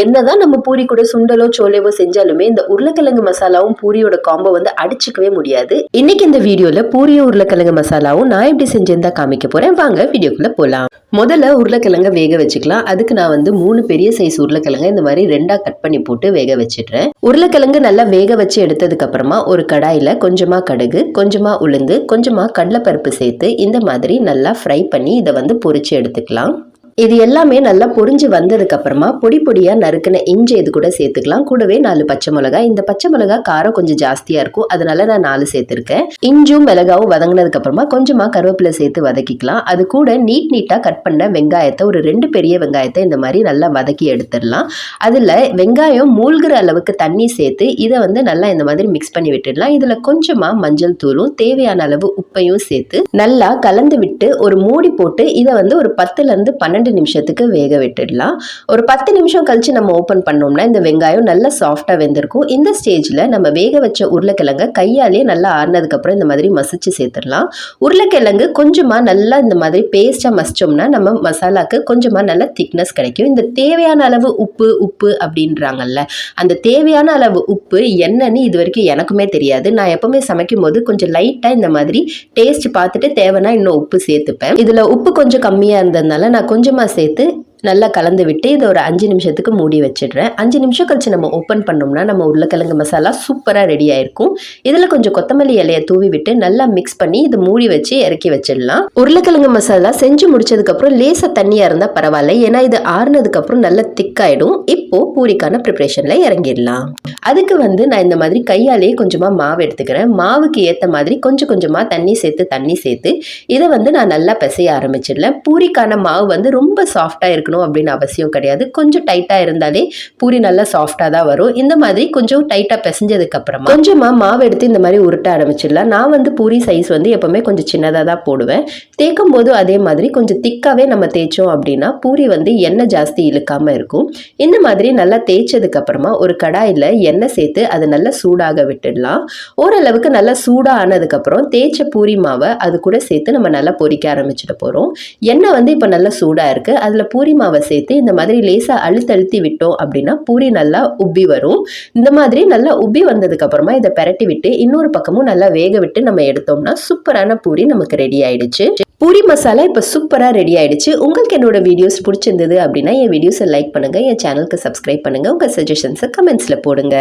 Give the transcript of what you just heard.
என்னதான் நம்ம பூரி கூட சுண்டலோ சோலையோ செஞ்சாலுமே இந்த உருளைக்கிழங்கு மசாலாவும் பூரியோட காம்போ வந்து அடிச்சுக்கவே முடியாது. இன்னைக்கு இந்த வீடியோல பூரியும் உருளைக்கிழங்கு மசாலாவும் நான் எப்படி செஞ்சிருந்தா காமிக்க போறேன். வாங்க வீடியோக்குள்ள போலாம். முதல்ல உருளைக்கிழங்க வேக வச்சுக்கலாம். அதுக்கு நான் வந்து மூணு பெரிய சைஸ் உருளைக்கிழங்க இந்த மாதிரி ரெண்டா கட் பண்ணி போட்டு வேக வச்சிடுறேன். உருளைக்கிழங்கு நல்லா வேக வச்சு எடுத்ததுக்கு அப்புறமா ஒரு கடாயில கொஞ்சமா கடுகு கொஞ்சமா உளுந்து கொஞ்சமா கடலைப்பருப்பு சேர்த்து இந்த மாதிரி நல்லா ஃப்ரை பண்ணி இதை வந்து பொரிச்சு எடுத்துக்கலாம். இது எல்லாமே நல்லா பொரிஞ்சு வந்ததுக்கு அப்புறமா பொடி பொடியா நறுக்கின இஞ்சி இது கூட சேர்த்துக்கலாம். கூடவே நாலு பச்சை மிளகாய். இந்த பச்சை மிளகாய் காரம் கொஞ்சம் ஜாஸ்தியா இருக்கும். அதனால நான் நாலு சேர்த்திருக்கேன். இஞ்சும் மிளகாவும் வதங்கினதுக்கு அப்புறமா கொஞ்சமா கருவேப்பிலை சேர்த்து வதக்கிக்கலாம். அது கூட நீட் நீட்டா கட் பண்ண வெங்காயத்தை ஒரு ரெண்டு பெரிய வெங்காயத்தை இந்த மாதிரி நல்லா வதக்கி எடுத்துடலாம். அதுல வெங்காயம் மூழ்கிற அளவுக்கு தண்ணி சேர்த்து இதை வந்து நல்லா இந்த மாதிரி மிக்ஸ் பண்ணி விட்டுடலாம். இதுல கொஞ்சமா மஞ்சள் தூளும் தேவையான அளவு உப்பையும் சேர்த்து நல்லா கலந்து விட்டு ஒரு மூடி போட்டு இதை வந்து ஒரு பத்துல இருந்து பன்னெண்டு நிமிஷத்துக்கு வேக விட்டுடலாம். ஒரு பத்து நிமிஷம் கழிச்சு நம்ம ஓப்பன் பண்ணோம்னா இந்த வெங்காயம் நல்லா சாஃப்டாக வெந்திருக்கும். இந்த ஸ்டேஜில் நம்ம வேக வச்ச உருளைக்கிழங்க கையாலேயே நல்லா ஆறுனதுக்கப்புறம் இந்த மாதிரி மசிச்சு சேர்த்துடலாம். உருளைக்கிழங்கு கொஞ்சமாக நல்லா இந்த மாதிரி பேஸ்ட்டாக மசிச்சோம்னா நம்ம மசாலாக்கு கொஞ்சமாக நல்ல திக்னஸ் கிடைக்கும். இந்த தேவையான அளவு உப்பு உப்பு அப்படின்றாங்கல்ல அந்த தேவையான அளவு உப்பு என்னன்னு இது வரைக்கும் எனக்குமே தெரியாது. நான் எப்பவுமே சமைக்கும் போது கொஞ்சம் லைட்டாக இந்த மாதிரி டேஸ்ட் பார்த்துட்டு தேவைன்னா இன்னும் உப்பு சேர்த்துப்பேன். இதில் உப்பு கொஞ்சம் கம்மியாக இருந்ததுனால நான் கொஞ்சம் கொஞ்சமாக சேர்த்து நல்லா கலந்து விட்டு இதை ஒரு அஞ்சு நிமிஷத்துக்கு மூடி வச்சிடுறேன். அஞ்சு நிமிஷம் கழிச்சு நம்ம ஓப்பன் பண்ணோம்னா நம்ம உருளைக்கிழங்கு மசாலா சூப்பராக ரெடி ஆயிருக்கும். இதில் கொஞ்சம் கொத்தமல்லி இலையை தூவி விட்டு நல்லா மிக்ஸ் பண்ணி இது மூடி வச்சு இறக்கி வச்சிடலாம். உருளைக்கிழங்கு மசாலா செஞ்சு முடிச்சதுக்கப்புறம் லேசாக தண்ணியாக இருந்தால் பரவாயில்ல. ஏன்னா இது ஆறுனதுக்கப்புறம் நல்லா திக்காயிடும் இப்போது பூரிக்கான ப்ரிப்ரேஷனில் இறங்கிடலாம். அதுக்கு வந்து நான் இந்த மாதிரி கையாலேயே கொஞ்சமாக மாவு எடுத்துக்கிறேன். மாவுக்கு ஏற்ற மாதிரி கொஞ்சம் கொஞ்சமாக தண்ணி சேர்த்து தண்ணி சேர்த்து இதை வந்து நான் நல்லா பிசைய ஆரம்பிச்சிடலாம் பூரிக்கான மாவு வந்து ரொம்ப சாஃப்டாக இருக்கணும் அப்படின்னு அவசியம் கிடையாது. கொஞ்சம் டைட்டாக இருந்தாலே பூரி நல்லா சாஃப்டாக தான் வரும். இந்த மாதிரி கொஞ்சம் டைட்டாக பிசைஞ்சதுக்கு அப்புறமா கொஞ்சமாக மாவு எடுத்து இந்த மாதிரி உருட்ட ஆரம்பிச்சிடலாம். நான் வந்து பூரி சைஸ் வந்து எப்போவுமே கொஞ்சம் சின்னதாக தான் போடுவேன். தேய்க்கும் போது அதே மாதிரி கொஞ்சம் திக்காகவே நம்ம தேய்ச்சோம் அப்படின்னா பூரி வந்து எண்ணெய் ஜாஸ்தி இழுக்காமல் இருக்கும். இந்த மாதிரி நல்லா தேய்ச்சதுக்கு அப்புறமா ஒரு கடாயில் எண்ணெய் சேர்த்து அதை நல்லா சூடாக விட்டுடலாம். ஓரளவுக்கு நல்லா சூடாக ஆனதுக்கப்புறம் தேய்ச்ச பூரி மாவை அது கூட சேர்த்து நம்ம நல்லா பொரிக்க ஆரம்பிச்சிட போகிறோம் எண்ணெய் வந்து இப்போ நல்லா சூடாக இருக்குது அதில் பூரி மாவை சேர்த்து இந்த மாதிரி லேசாக அழுத்தழுத்தி விட்டோம் அப்படின்னா பூரி நல்லா உப்பி வரும். இந்த மாதிரி நல்லா உப்பி வந்ததுக்கு அப்புறமா இதை பெரட்டி விட்டு இன்னொரு பக்கமும் நல்லா வேக விட்டு நம்ம எடுத்தோம்னா சூப்பரான பூரி நமக்கு ரெடி ஆயிடுச்சு. பூரி மசாலா இப்போ சூப்பராக ரெடி ஆகிடுச்சு உங்களுக்கு என்னோட வீடியோஸ் பிடிச்சிருந்தது அப்படின்னா என் வீடியோஸை லைக் பண்ணுங்கள் என் சேனலுக்கு சப்ஸ்கிரைப் பண்ணுங்கள் உங்கள் சஜஷன்ஸை கமெண்ட்ஸில் போடுங்க.